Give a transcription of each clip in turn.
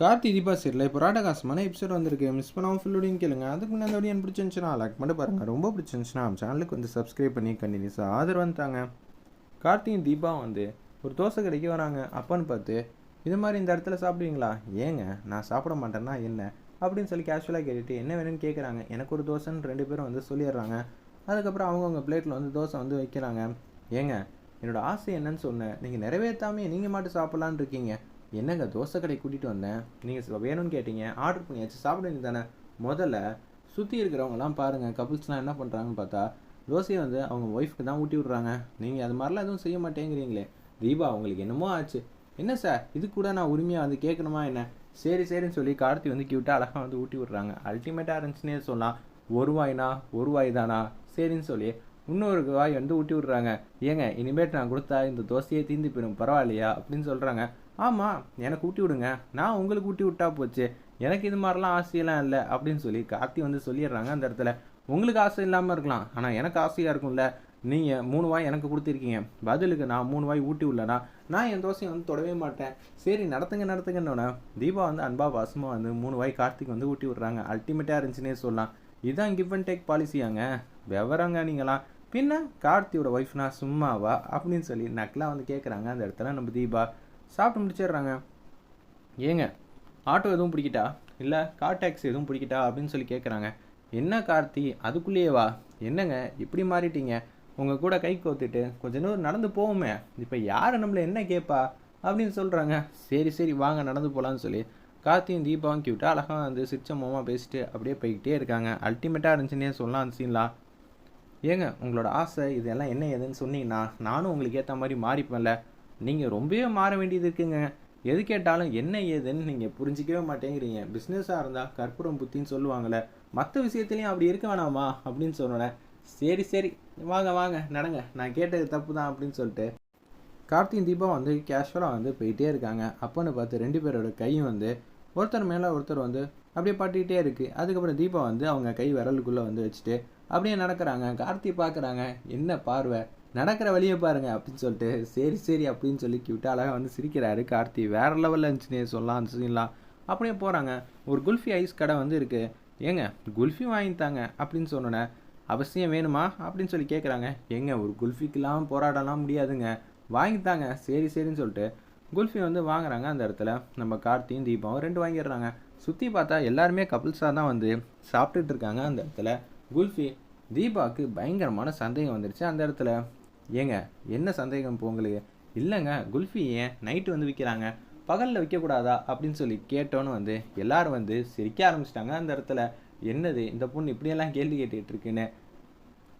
கார்த்தி தீபா சரியில்லை. இப்போ ராடகாசமான எபிசோட் வந்திருக்கு. மிஸ் பண்ணாமல் ஃபுல்லோடையும் கேளுங்க. அதுக்கு முன்னாடி அந்த வீடியோ எனக்கு பிடிச்சிருந்துச்சுன்னா லைக் பண்ணி பாருங்கள் ரொம்ப பிடிச்சிருந்துச்சுன்னா நம்ம சேனலுக்கு வந்து சப்ஸ்கிரைப் பண்ணி கண்டினியூஸாக ஆதரவு வந்துட்டாங்க கார்த்தியும் தீபா வந்து ஒரு தோசை கடைக்கு வராங்க. அப்பான்னு பார்த்து இது மாதிரி இந்த இடத்துல சாப்பிடுவீங்களா? ஏங்க நான் சாப்பிட மாட்டேன்னா என்ன? அப்படின்னு சொல்லி கேஷுவலாக கேட்டுட்டு என்ன வேணும்னு கேட்குறாங்க எனக்கு ஒரு தோசைன்னு ரெண்டு பேரும் வந்து சொல்லிடுறாங்க. அதுக்கப்புறம் அவங்கவுங்க பிளேட்டில் வந்து தோசை வந்து வைக்கிறாங்க. ஏங்க என்னோடய ஆசை என்னன்னு சொன்னேன். நீங்கள் நிறைவேற்றாமே நீங்கள் மட்டும் சாப்பிட்லான்னு இருக்கீங்க. என்னங்க தோசை கடை கூட்டிகிட்டு வந்தேன்? நீங்கள் வேணும்னு கேட்டீங்க. ஆர்டர் பண்ணியாச்சு சாப்பிட தானே முதல்ல சுற்றி இருக்கிறவங்கலாம் பாருங்கள் கப்புள்ஸ்லாம் என்ன பண்ணுறாங்கன்னு பார்த்தா தோசையை வந்து அவங்க ஒய்ஃப்க்கு தான் ஊட்டி விட்றாங்க. நீங்கள் அது மாதிரிலாம் எதுவும் செய்ய மாட்டேங்கிறீங்களே. தீபா அவங்களுக்கு என்னமோ ஆச்சு. என்ன சார் இது கூட நான் உரிமையாக வந்து கேட்கணுமா என்ன? சரி சரின்னு சொல்லி கார்த்தி வந்து கியூட்டாக அழகாக வந்து ஊட்டி விட்றாங்க. அல்டிமேட்டாக இருந்துச்சுன்னே சொல்லலாம். ஒரு வாய்னா ஒரு வாய் தானா? சரின்னு சொல்லி இன்னொரு வாய் வந்து ஊட்டி விட்றாங்க. ஏங்க இனிமேட்டு நான் கொடுத்தா இந்த தோசையே தீந்து போயிடும் பரவாயில்லையா? அப்படின்னு சொல்கிறாங்க ஆமாம் எனக்கு ஊட்டி விடுங்க. நான் உங்களுக்கு ஊட்டி விட்டா போச்சு. எனக்கு இது மாதிரிலாம் ஆசையெல்லாம் இல்லை அப்படின்னு சொல்லி கார்த்தி வந்து சொல்லிடுறாங்க அந்த இடத்துல. உங்களுக்கு ஆசை இல்லாமல் இருக்கலாம் ஆனால் எனக்கு ஆசையாக இருக்கும்ல. நீங்கள் மூணு வாய் எனக்கு கொடுத்துருக்கீங்க. பதிலுக்கு நான் மூணு வாய் ஊட்டி விடலனா நான் என் தோசையை வந்து தொடவே மாட்டேன். சரி நடத்துங்க நடத்துங்கன்னொன்னே தீபா வந்து அன்பா பாசமாக வந்து மூணு வாய் கார்த்திக் வந்து ஊட்டி விட்றாங்க. அல்டிமேட்டாக இருந்துச்சுன்னே சொல்லலாம். இதுதான் கிவ் அண்ட் டேக் பாலிசியாங்க விவரங்க நீங்களாம். பின்ன கார்த்தியோட ஒய்ஃப்னா சும்மாவா அப்படின்னு சொல்லி நக்கலாக வந்து கேட்குறாங்க அந்த இடத்துல நம்ம தீபா சாப்பிட்டு முடிச்சிடுறாங்க. ஏங்க ஆட்டோ எதுவும் பிடிக்கிட்டா? இல்லை கார் டாக்ஸி எதுவும் பிடிக்கிட்டா? அப்படின்னு சொல்லி கேட்குறாங்க என்ன கார்த்தி அதுக்குள்ளேயே வா. என்னங்க இப்படி மாறிட்டீங்க? உங்கள் கூட கை கோத்துட்டு கொஞ்ச நேரம் நடந்து போவோமே. இப்போ யார் நம்மளை என்ன கேட்பா அப்படின்னு சொல்கிறாங்க சரி சரி வாங்க நடந்து போகலான்னு சொல்லி கார்த்தியும் தீபாவும் கியூட்டா அழகாக வந்து சிரிச்ச மோமா பேசிட்டு அப்படியே போய்கிட்டே இருக்காங்க. அல்டிமேட்டாக இருந்துச்சுன்னே சொல்லலாம் அந்த சீன்லாம் ஏங்க உங்களோட ஆசை இதெல்லாம் என்ன ஏதுன்னு சொன்னீங்கன்னா நானும் உங்களுக்கு ஏற்ற மாதிரி மாறிப்பேன்ல. நீங்கள் ரொம்பவே மாற வேண்டியது இருக்குங்க. எது கேட்டாலும் என்ன ஏதுன்னு நீங்கள் புரிஞ்சிக்கவே மாட்டேங்கிறீங்க. பிஸ்னஸாக இருந்தால் கற்பூரம் புத்தின்னு சொல்லுவாங்கள்ல மற்ற விஷயத்துலையும் அப்படி இருக்க வேணாமா அப்படின்னு சொன்னோன்னே சரி சரி வாங்க வாங்க நடங்க நான் கேட்டது தப்பு தான் அப்படின்னு சொல்லிட்டு கார்த்தியும் தீபம் வந்து கேஷுவலாக வந்து போயிட்டே இருக்காங்க. அப்போன்னு பார்த்து ரெண்டு பேரோட கையும் வந்து ஒருத்தர் மேலே ஒருத்தர் வந்து அப்படியே பாட்டிக்கிட்டே இருக்குது அதுக்கப்புறம் தீபா வந்து அவங்க கை விரலுக்குள்ளே வந்து வச்சுட்டு அப்படியே நடக்கிறாங்க. கார்த்தி பார்க்குறாங்க என்ன பார்வை? நடக்கிற வழியை பாருங்க அப்படின்னு சொல்லிட்டு சரி சரி அப்படின்னு சொல்லி கிவிட்டு அழகாக வந்து சிரிக்கிறாரு கார்த்தி. வேற லெவலில் இருந்துச்சுனே சொல்லலாம் சொல்லலாம் அப்படியே போகிறாங்க ஒரு குல்ஃபி ஐஸ் கடை வந்து இருக்குது ஏங்க குல்ஃபி வாங்கித்தாங்க அப்படின்னு சொன்னோன்னே அவசியம் வேணுமா? அப்படின்னு சொல்லி கேட்குறாங்க ஏங்க ஒரு குல்ஃபிக்கெல்லாம் போராடலாம் முடியாதுங்க. வாங்கித்தாங்க சரி சரின்னு சொல்லிட்டு குல்ஃபி வந்து வாங்குறாங்க அந்த இடத்துல. நம்ம கார்த்தியும் தீபாவும் ரெண்டு வாங்கிடுறாங்க. சுற்றி பார்த்தா எல்லாருமே கப்புள்ஸாக தான் வந்து சாப்பிட்டுட்டு இருக்காங்க அந்த இடத்துல. குல்ஃபி தீபாவுக்கு பயங்கரமான சந்தேகம் வந்துருச்சு. அந்த இடத்துல ஏங்க என்ன சந்தேகம் இப்போ உங்களுக்கு இல்லைங்க குல்ஃபி ஏன் நைட்டு வந்து விற்கிறாங்க பகலில் விற்கக்கூடாதா அப்படின்னு சொல்லி கேட்டோன்னு வந்து எல்லாரும் வந்து சிரிக்க ஆரம்பிச்சிட்டாங்க. அந்த இடத்துல என்னது இந்த பொண்ணு இப்படியெல்லாம் கேள்வி கேட்டுக்கிட்டு இருக்குன்னு?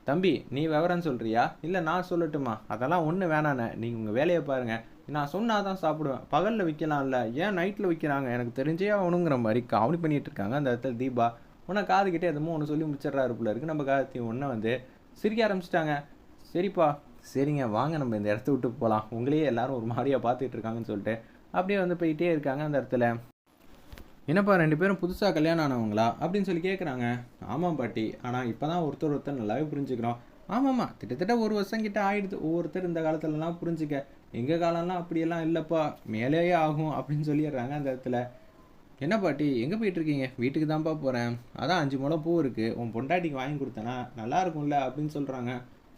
தம்பி நீ விவரம் சொல்கிறியா இல்லை நான் சொல்லட்டுமா? அதெல்லாம் ஒன்று வேணாண்ணே. நீங்கள் உங்கள் வேலையை பாருங்கள் நான் சொன்னால் தான் சாப்பிடுவேன். பகலில் விற்கலாம்ல ஏன் நைட்டில் விற்கிறாங்க எனக்கு தெரிஞ்சே அவனுங்கிற மாதிரி காமெடி பண்ணிகிட்டு இருக்காங்க. அந்த இடத்துல தீபா உன்னை காதுகிட்டே எதுமோ ஒன்று சொல்லி முடிச்சிடுறாரு போல இருக்கு. நம்ம கார்த்தி ஒன்றை வந்து சிரிக்க ஆரம்பிச்சிட்டாங்க. சரிப்பா சரிங்க வாங்க நம்ம இந்த இடத்த விட்டு போகலாம் உங்களையே எல்லாரும் ஒரு மாதிரியாக பார்த்துட்டு இருக்காங்கன்னு சொல்லிட்டு அப்படியே வந்து போயிட்டே இருக்காங்க அந்த இடத்துல. என்னப்பா ரெண்டு பேரும் புதுசாக கல்யாணம் ஆனவங்களா? அப்படின்னு சொல்லி கேட்குறாங்க ஆமாம் பாட்டி ஆனால் இப்போ தான் ஒருத்தர் ஒருத்தர் நல்லாவே புரிஞ்சுக்கிறோம். ஆமாம்மா கிட்டத்தட்ட ஒரு வருஷம் கிட்ட ஆயிடுது. ஒவ்வொருத்தர் இந்த காலத்துலலாம் புரிஞ்சுக்க. எங்கள் காலம்லாம் அப்படியெல்லாம் இல்லைப்பா மேலேயே ஆகும் அப்படின்னு சொல்லிடுறாங்க அந்த இடத்துல. என்ன பாட்டி எங்கே போயிட்டுருக்கீங்க? வீட்டுக்கு தான்ப்பா போகிறேன் அதான் அஞ்சு முளை பூ இருக்குது உன் பொண்டாட்டிக்கு வாங்கி கொடுத்தனா நல்லா இருக்கும்ல அப்படின்னு சொல்கிறாங்க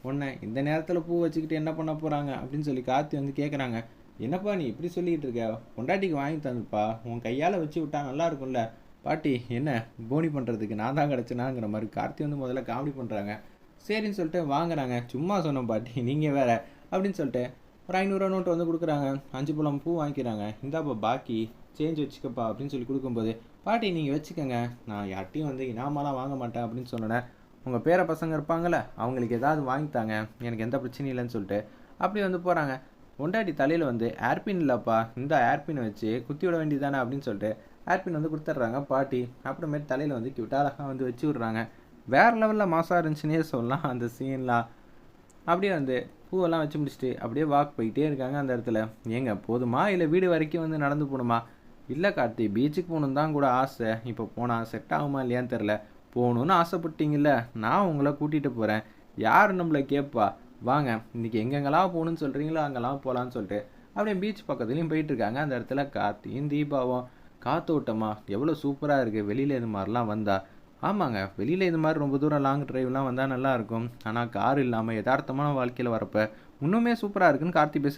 உன்னை இந்த நேரத்தில் பூ வச்சுக்கிட்டு என்ன பண்ண போகிறாங்க அப்படின்னு சொல்லி கார்த்தி வந்து கேட்குறாங்க என்னப்பா நீ இப்படி சொல்லிக்கிட்டு இருக்க? பொண்டாட்டிக்கு வாங்கி தந்துப்பா உன் கையால் வச்சு விட்டா நல்லா இருக்கும்ல. பாட்டி என்ன போனி பண்ணுறதுக்கு நான் தான் கிடச்சினாங்கிற மாதிரி கார்த்தி வந்து முதல்ல காமெடி பண்ணுறாங்க சரின்னு சொல்லிட்டு வாங்குறாங்க. சும்மா சொன்னோம் பாட்டி நீங்கள் வேற அப்படின்னு சொல்லிட்டு ஒரு ஐநூறுரூவா நோட்டு வந்து கொடுக்குறாங்க. அஞ்சு பழம் பூ வாங்கிக்கிறாங்க. இந்தாப்பா பாக்கி சேஞ்ச் வச்சுக்கப்பா அப்படின்னு சொல்லி கொடுக்கும்போது பாட்டி நீங்கள் வச்சுக்கோங்க. நான் யார்ட்டையும் வந்து இனாமெல்லாம் வாங்க மாட்டேன் அப்படின்னு சொன்னேன் உங்கள் பேர பசங்க இருப்பாங்கள்ல அவங்களுக்கு ஏதாவது வாங்கித்தாங்க எனக்கு எந்த பிரச்சனையும் இல்லைன்னு சொல்லிட்டு அப்படி வந்து போகிறாங்க ஒண்டாட்டி தலையில் வந்து ஏர்பின் இல்லைப்பா. இந்த ஏர்பின் வச்சு குத்தி விட வேண்டியதானே அப்படின்னு சொல்லிட்டு ஏர்பின் வந்து கொடுத்துட்றாங்க பாட்டி. அப்புறமேட்டு தலையில் வந்து கியூட்டா அழகாக வந்து வச்சு விட்றாங்க. வேறு லெவலில் மாசாக இருந்துச்சுன்னே சொல்லலாம் அந்த சீன்லாம் அப்படியே வந்து பூவெல்லாம் வச்சு முடிச்சுட்டு அப்படியே வாக் போயிட்டே இருக்காங்க அந்த இடத்துல. ஏங்க போதுமா? இல்லை வீடு வரைக்கும் வந்து நடந்து போகணுமா? இல்லை கார்த்தி பீச்சுக்கு போகணும் தான் கூட ஆசை. இப்போ போனால் செட் ஆகுமா இல்லையான்னு தெரில போகணுன்னு ஆசைப்பட்டீங்கல்ல. நான் உங்களை கூட்டிகிட்டு போகிறேன் யார் நம்மளை கேட்பா வாங்க இன்றைக்கி எங்கெங்கெல்லாம் போகணுன்னு சொல்கிறீங்களோ அங்கெல்லாம் போகலான்னு சொல்லிட்டு அப்படியே பீச் பக்கத்துலேயும் போயிட்டுருக்காங்க அந்த இடத்துல கார்த்தியும் தீபாவும். காத்தோட்டமா? எவ்வளோ சூப்பராக இருக்குது வெளியில் இது மாதிரிலாம் வந்தால் ஆமாங்க. வெளியில் இது மாதிரி ரொம்ப தூரம் லாங் டிரைவ்லாம் வந்தால் நல்லாயிருக்கும் ஆனால் கார் இல்லாமல் யதார்த்தமான வாழ்க்கையில் வரப்போ இன்னுமே சூப்பராக இருக்குன்னு கார்த்தி பேச